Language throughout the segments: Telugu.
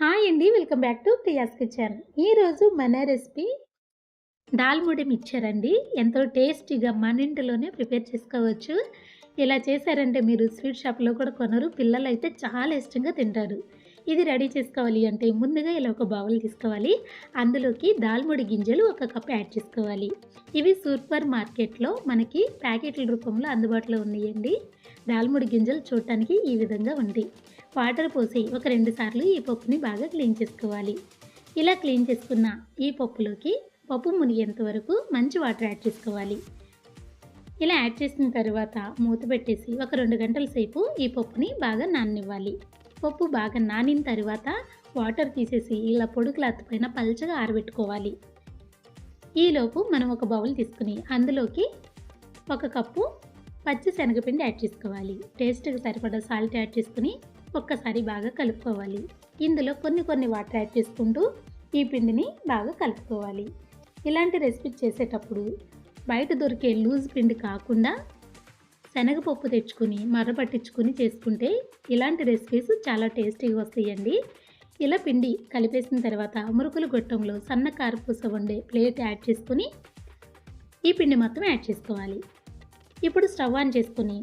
హాయ్ అండి welcome back to Priya's kitchen. ఈరోజు మన రెసిపీ దాల్ముడి మిక్చర్ అండి ఎంతో టేస్టీగా మన ఇంటిలోనే ప్రిపేర్ చేసుకోవచ్చు. ఇలా చేశారంటే మీరు స్వీట్ షాప్లో కూడా కొనరు పిల్లలు అయితే చాలా ఇష్టంగా తింటారు. ఇది రెడీ చేసుకోవాలి అంటే ముందుగా ఇలా ఒక బౌల్ తీసుకోవాలి. అందులోకి దాల్ముడి గింజలు ఒక కప్ యాడ్ చేసుకోవాలి. ఇవి సూపర్ మార్కెట్లో మనకి ప్యాకెట్ల రూపంలో అందుబాటులో ఉన్నాయండి. దాల్ముడి గింజలు చూడటానికి ఈ విధంగా ఉంది. వాటర్ పోసి ఒక రెండు సార్లు ఈ పప్పుని బాగా క్లీన్ చేసుకోవాలి. ఇలా క్లీన్ చేసుకున్న ఈ పప్పులోకి పప్పు మునిగేంత వరకు మంచి వాటర్ యాడ్ చేసుకోవాలి. ఇలా యాడ్ చేసిన తర్వాత మూత పెట్టేసి ఒక రెండు గంటల సేపు ఈ పప్పుని బాగా నాననివ్వాలి. పప్పు బాగా నానిన తర్వాత వాటర్ తీసేసి ఇలా పొడి క్లాత్ పైన పల్చగా ఆరబెట్టుకోవాలి. ఈలోపు మనం ఒక బౌల్ తీసుకుని అందులోకి ఒక కప్పు పచ్చి శనగపిండి యాడ్ చేసుకోవాలి. టేస్ట్కి సరిపడా సాల్ట్ యాడ్ చేసుకుని ఒక్కసారి బాగా కలుపుకోవాలి. ఇందులో కొన్ని కొన్ని వాటర్ యాడ్ చేసుకుంటూ ఈ పిండిని బాగా కలుపుకోవాలి. ఇలాంటి రెసిపీ చేసేటప్పుడు బయట దొరికే లూజ్ పిండి కాకుండా శనగపప్పు తెచ్చుకుని మర్ర పట్టించుకుని చేసుకుంటే ఇలాంటి రెసిపీస్ చాలా టేస్టీగా వస్తాయండి. ఇలా పిండి కలిపేసిన తర్వాత మురుకులు గొట్టంలో సన్న కారపూస వండే ప్లేట్ యాడ్ చేసుకుని ఈ పిండి మొత్తం యాడ్ చేసుకోవాలి. ఇప్పుడు స్టవ్ ఆన్ చేసుకుని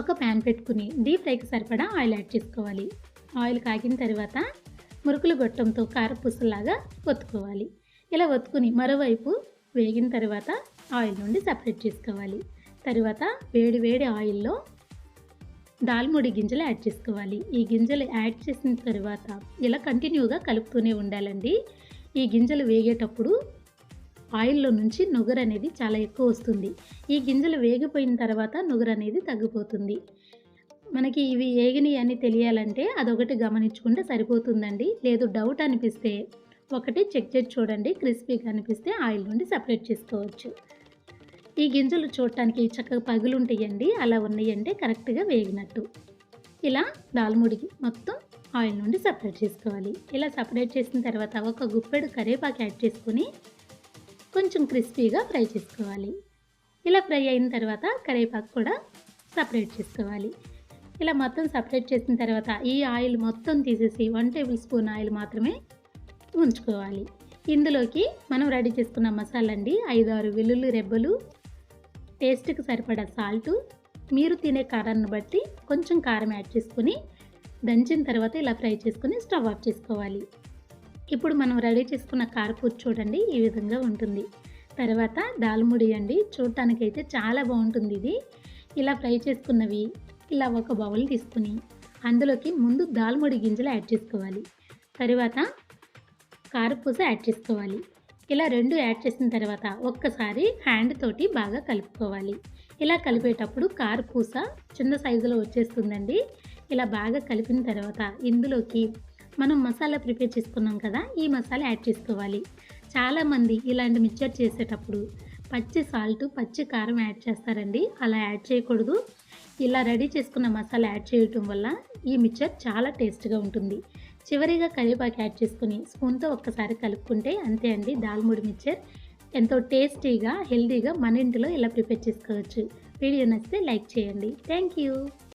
ఒక ప్యాన్ పెట్టుకుని డీప్ ఫ్రైకి సరిపడా ఆయిల్ యాడ్ చేసుకోవాలి. ఆయిల్ కాగిన తర్వాత మురుకులు గొట్టంతో కారపూసలాగా ఒత్తుకోవాలి. ఇలా ఒత్తుకుని మరోవైపు వేగిన తర్వాత ఆయిల్ నుండి సపరేట్ చేసుకోవాలి. తర్వాత వేడి వేడి ఆయిల్లో దాల్ముడి గింజలు యాడ్ చేసుకోవాలి. ఈ గింజలు యాడ్ చేసిన తర్వాత ఇలా కంటిన్యూగా కలుపుతూనే ఉండాలండి. ఈ గింజలు వేగేటప్పుడు ఆయిల్లో నుంచి నుగరు అనేది చాలా ఎక్కువ వస్తుంది. ఈ గింజలు వేగిపోయిన తర్వాత నుగరు అనేది తగ్గిపోతుంది. మనకి ఇవి ఏగినాయి అని తెలియాలంటే అదొకటి గమనించుకుంటే సరిపోతుందండి. లేదు డౌట్ అనిపిస్తే ఒకటి చెక్ చేసి చూడండి. క్రిస్పీగా అనిపిస్తే ఆయిల్ నుండి సపరేట్ చేసుకోవచ్చు. ఈ గింజలు చూడటానికి చక్కగా పగులుంటాయండి. అలా ఉన్నాయంటే కరెక్ట్గా వేగినట్టు. ఇలా దాల్ముడికి మొత్తం ఆయిల్ నుండి సపరేట్ చేసుకోవాలి. ఇలా సపరేట్ చేసిన తర్వాత ఒక గుప్పెడు కరివేపాకు యాడ్ చేసుకుని కొంచెం క్రిస్పీగా ఫ్రై చేసుకోవాలి. ఇలా ఫ్రై అయిన తర్వాత కరివేపాకు కూడా సపరేట్ చేసుకోవాలి. ఇలా మొత్తం సపరేట్ చేసిన తర్వాత ఈ ఆయిల్ మొత్తం తీసేసి వన్ టేబుల్ స్పూన్ ఆయిల్ మాత్రమే ఉంచుకోవాలి. ఇందులోకి మనం రెడీ చేసుకున్న మసాలా అండి ఐదు ఆరు వెల్లుల్లి రెబ్బలు టేస్ట్కి సరిపడా సాల్టు మీరు తినే కారాన్ని బట్టి కొంచెం కారం యాడ్ చేసుకుని దంచిన తర్వాత ఇలా ఫ్రై చేసుకుని స్టవ్ ఆఫ్ చేసుకోవాలి. ఇప్పుడు మనం రెడీ చేసుకున్న కారపూర్ చూడండి ఈ విధంగా ఉంటుంది. తర్వాత దాల్ముడి అండి చూడటానికైతే చాలా బాగుంటుంది ఇది. ఇలా ఫ్రై చేసుకున్నవి ఇలా ఒక బౌల్ తీసుకుని అందులోకి ముందు దాల్ముడి గింజలు యాడ్ చేసుకోవాలి. తర్వాత కారపూస యాడ్ చేసుకోవాలి. ఇలా రెండు యాడ్ చేసిన తర్వాత ఒక్కసారి హ్యాండ్ తోటి బాగా కలుపుకోవాలి. ఇలా కలిపేటప్పుడు కారపూస చిన్న సైజులో వచ్చేస్తుందండి. ఇలా బాగా కలిపిన తర్వాత ఇందులోకి మనం మసాలా ప్రిపేర్ చేసుకున్నాం కదా ఈ మసాలా యాడ్ చేసుకోవాలి. చాలామంది ఇలాంటి మిక్చర్ చేసేటప్పుడు పచ్చి సాల్ట్ పచ్చి కారం యాడ్ చేస్తారండి. అలా యాడ్ చేయకూడదు. ఇలా రెడీ చేసుకున్న మసాలా యాడ్ చేయటం వల్ల ఈ మిక్చర్ చాలా టేస్ట్గా ఉంటుంది. చివరిగా కరివేపాకు యాడ్ చేసుకుని స్పూన్తో ఒక్కసారి కలుపుకుంటే అంతే అండి. దాల్ముడి మిక్చర్ ఎంతో టేస్టీగా హెల్తీగా మన ఇంటిలో ఇలా ప్రిపేర్ చేసుకోవచ్చు. వీడియో నచ్చితే లైక్ చేయండి. Thank you.